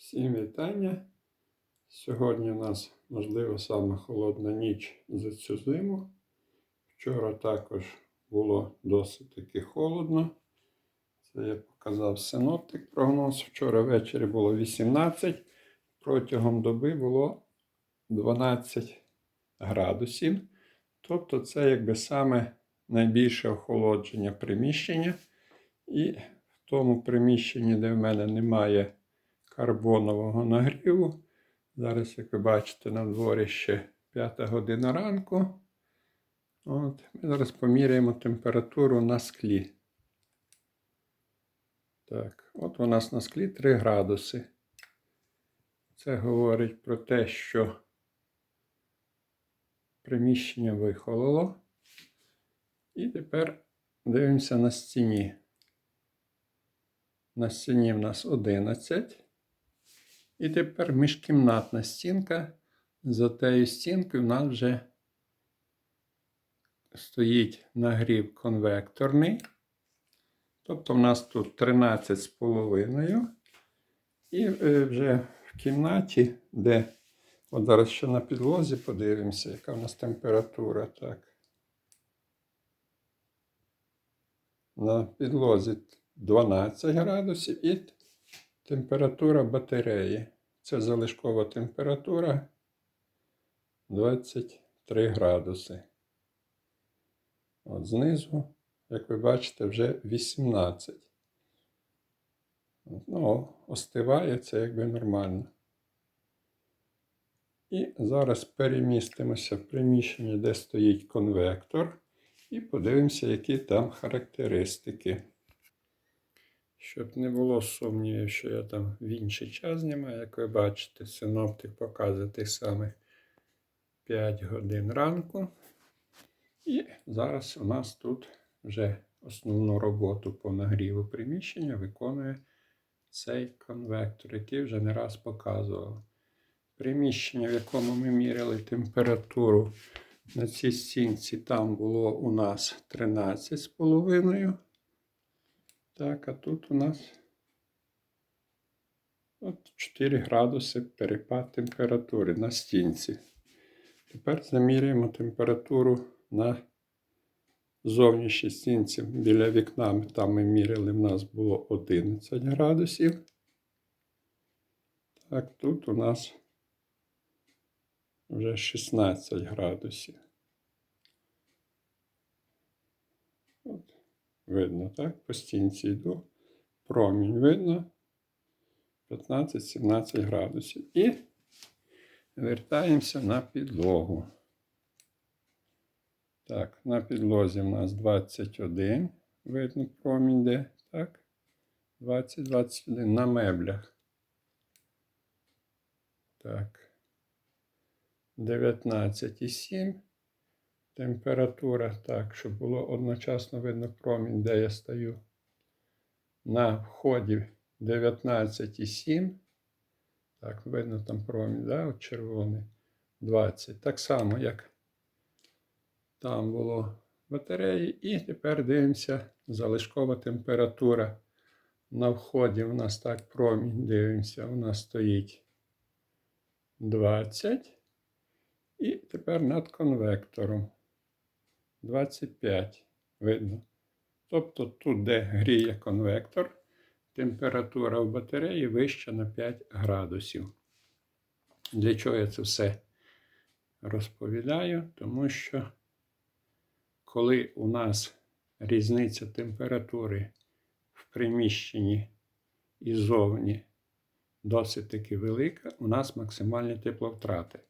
Всім вітання. Сьогодні у нас, можливо, саме холодна ніч за цю зиму. Вчора також було досить таки холодно. Це я показав синоптик прогноз. Вчора ввечері було 18, протягом доби було 12 градусів. Тобто це якби саме найбільше охолодження приміщення. І в тому приміщенні, де в мене немає карбонового нагріву. Зараз, як ви бачите, на дворі ще 5 година ранку. От, Ми зараз поміряємо температуру на склі. Так, от у нас на склі 3 градуси. Це говорить про те, що приміщення вихололо. І тепер дивимося на стіні. На стіні в нас 11. І тепер міжкімнатна стінка. За тією стінкою в нас вже стоїть нагрів конвекторний. Тобто в нас тут 13,5. І е, вже в кімнаті, де от зараз ще на підлозі подивимося, яка в нас температура. Так. На підлозі 12 градусів і температура батареї. Це залишкова температура 23 градуси. От знизу, як ви бачите, вже 18. Ну, остиває це якби нормально. І зараз перемістимося в приміщення, де стоїть конвектор, і подивимося, які там характеристики. Щоб не було сумнівів, що я там в інший час знімаю, як ви бачите, синоптик показує тих самих 5 годин ранку. І зараз у нас тут вже основну роботу по нагріву приміщення виконує цей конвектор, який вже не раз показував. Приміщення, в якому ми міряли температуру на цій стінці, там було у нас 13,5. Так, а тут у нас от 4 градуси перепад температури на стінці. Тепер замірюємо температуру на зовнішній стінці біля вікна. Там ми міряли, в нас було 11 градусів. Так, тут у нас вже 16 градусів. От. Видно, так? По стінці йду. Промінь видно. 15-17 градусів. І вертаємося на підлогу. Так, на підлозі в нас 21. Видно, промінь де. Так. 20-21 на меблях. Так. 19,7. Температура, так, щоб було одночасно видно промінь, де я стою. На вході 19,7. Так, видно там промінь, да, от червоний. 20. Так само, як там було батареї. І тепер дивимося залишкова температура. На вході у нас так промінь, дивимося, у нас стоїть 20. І тепер над конвектором. 25 видно. Тобто тут, де гріє конвектор, температура в батареї вища на 5 градусів. Для чого я це все розповідаю? Тому що, коли у нас різниця температури в приміщенні і зовні досить таки велика, у нас максимальні тепловтрати.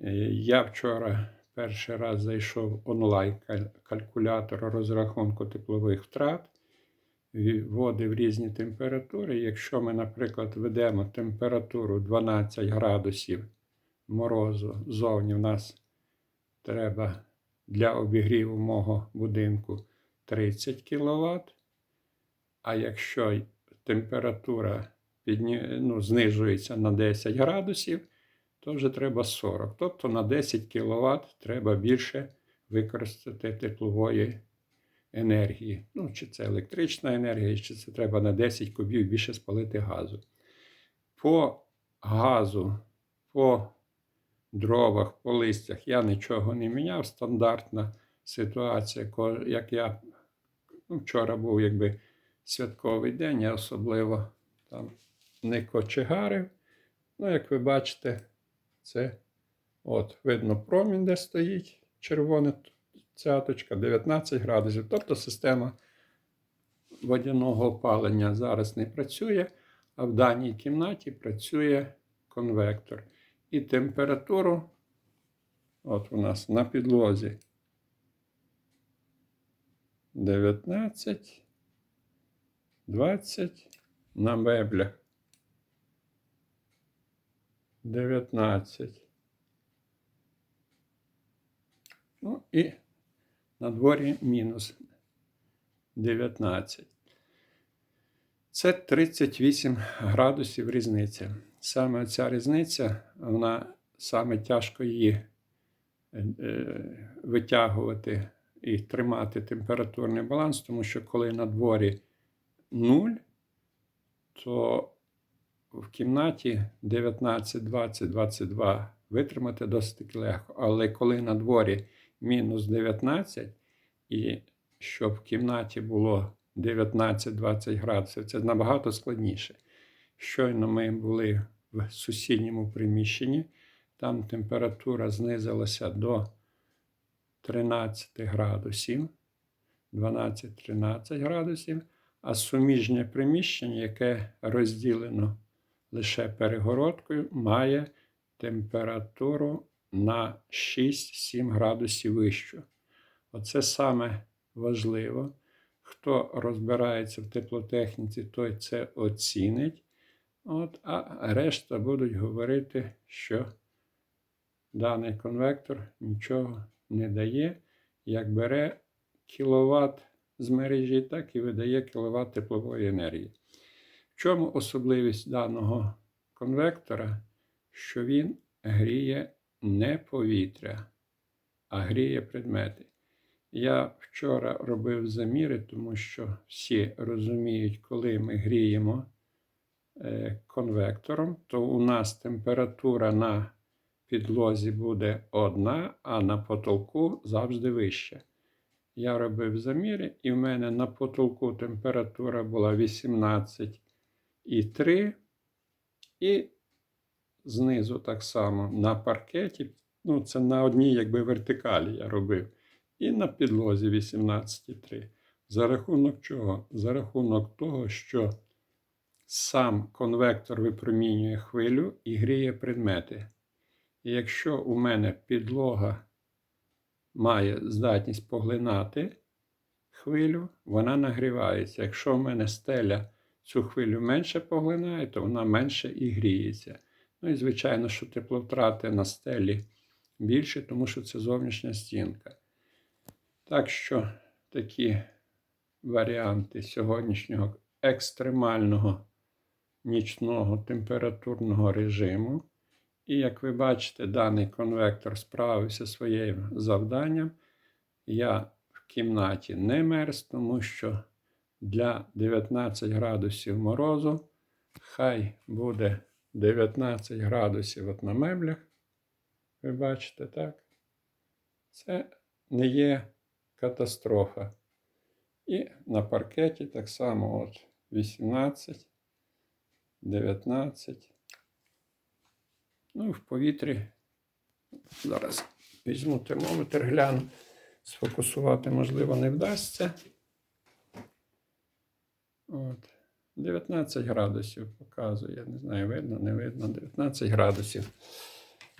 Е, Я вчора перший раз зайшов онлайн-калькулятор розрахунку теплових втрат, вводив різні температури. Якщо ми, наприклад, ведемо температуру 12 градусів морозу, зовні в нас треба для обігріву мого будинку 30 кВт. А якщо температура підні... ну, знижується на 10 градусів, то вже треба 40. Тобто на 10 кВт треба більше використати теплової енергії. Ну, чи це електрична енергія, чи це треба на 10 кубів більше спалити газу. По газу, по дровах, по листях я нічого не міняв. Стандартна ситуація, як я ну, вчора був якби святковий день, я особливо там не кочегарив. Ну, як ви бачите, це от видно промінь, де стоїть червона цяточка, 19 градусів. Тобто система водяного опалення зараз не працює, а в даній кімнаті працює конвектор. І температуру, от у нас на підлозі 19, 20, на меблях 19. Ну і на дворі мінус 19. Це 38 градусів різниця. Саме ця різниця, вона саме тяжко її е, е, витягувати і тримати температурний баланс, тому що коли на дворі 0, то в кімнаті 19, 20, 22 витримати досить легко. Але коли на дворі мінус 19, і щоб в кімнаті було 19-20 градусів, це набагато складніше. Щойно ми були в сусідньому приміщенні, там температура знизилася до 13 градусів, 12-13 градусів, а суміжнє приміщення, яке розділено лише перегородкою, має температуру на 6-7 градусів вищу. Оце саме важливо. Хто розбирається в теплотехніці, той це оцінить. От, а решта будуть говорити, що даний конвектор нічого не дає, як бере кіловат з мережі, так і видає кіловат теплової енергії. В чому особливість даного конвектора? Що він гріє не повітря, а гріє предмети. Я вчора робив заміри, тому що всі розуміють, коли ми гріємо е, конвектором, то у нас температура на підлозі буде одна, а на потолку завжди вища. Я робив заміри, і в мене на потолку температура була 18,3, і 3. І знизу так само на паркеті, ну це на одній якби вертикалі я робив, і на підлозі 18,3. За рахунок чого? За рахунок того, що сам конвектор випромінює хвилю і гріє предмети. І якщо у мене підлога має здатність поглинати хвилю, вона нагрівається. Якщо в мене стеля цю хвилю менше поглинає, то вона менше і гріється. Ну і звичайно, що тепловтрати на стелі більше, тому що це зовнішня стінка. Так що такі варіанти сьогоднішнього екстремального нічного температурного режиму. І як ви бачите, даний конвектор справився своїм завданням. Я в кімнаті не мерз, тому що для 19 градусів морозу хай буде 19 градусів от на меблях. Ви бачите, так? Це не є катастрофа. І на паркеті так само от 18, 19. Ну, в повітрі. Зараз візьму термометр, гляну. Сфокусувати, можливо, не вдасться. От. 19 градусів показує. Не знаю, видно, не видно. 19 градусів.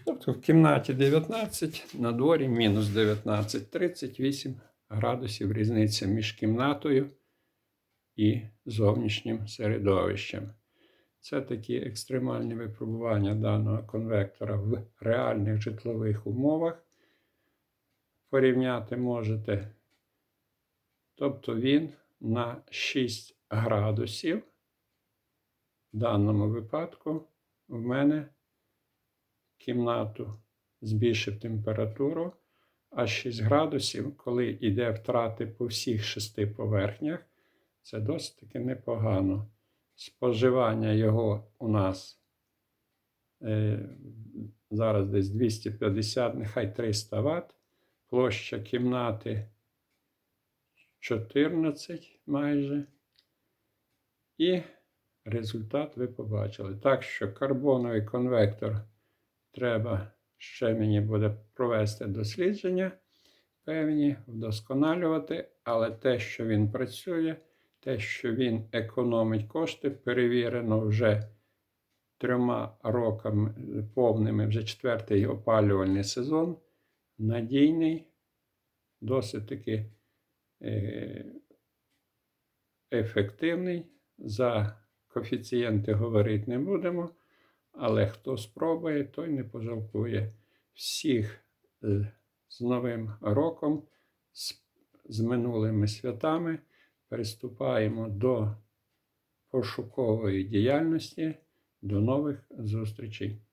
Тобто в кімнаті 19, на дворі мінус 19, 38 градусів різниця між кімнатою і зовнішнім середовищем. Це такі екстремальні випробування даного конвектора в реальних житлових умовах. Порівняти можете. Тобто він на 6 градусів. В даному випадку в мене кімнату збільшив температуру, а 6 градусів, коли йде втрати по всіх шести поверхнях, це досить таки непогано. Споживання його у нас е, зараз десь 250, нехай 300 Вт. Площа кімнати 14 майже. І результат ви побачили. Так що карбоновий конвектор треба ще мені буде провести дослідження певні, вдосконалювати, але те, що він працює, те, що він економить кошти, перевірено вже трьома роками повними, вже четвертий опалювальний сезон, надійний, досить таки е, ефективний. За коефіцієнти говорити не будемо, але хто спробує, той не пожалкує. Всіх е, з Новим роком, з, минулими святами приступаємо до пошукової діяльності. До нових зустрічей!